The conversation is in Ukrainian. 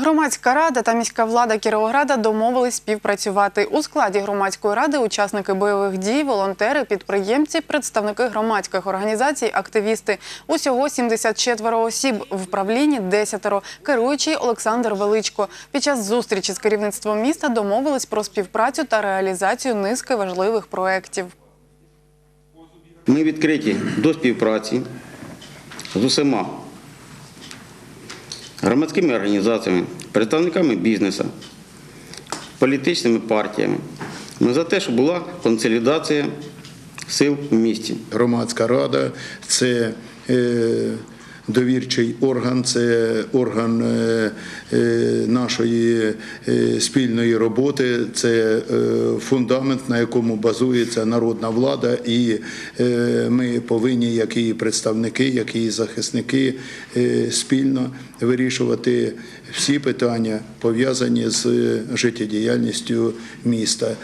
Громадська рада та міська влада Кіровограда домовились співпрацювати. У складі громадської ради учасники бойових дій, волонтери, підприємці, представники громадських організацій, активісти. Усього 74 осіб в правлінні 10 Керуючий Олександр Величко. Під час зустрічі з керівництвом міста домовились про співпрацю та реалізацію низки важливих проєктів. Ми відкриті до співпраці з усіма громадськими організаціями, представниками бізнесу, політичними партіями. Ми за те, щоб була консолідація сил в місті. Громадська рада це е, довірчий орган, це орган е, е, нашої е, спільної роботи, це фундамент, на якому базується народна влада, і ми повинні, як її представники, як її захисники, спільно вирішувати всі питання пов'язані з життєдіяльністю міста.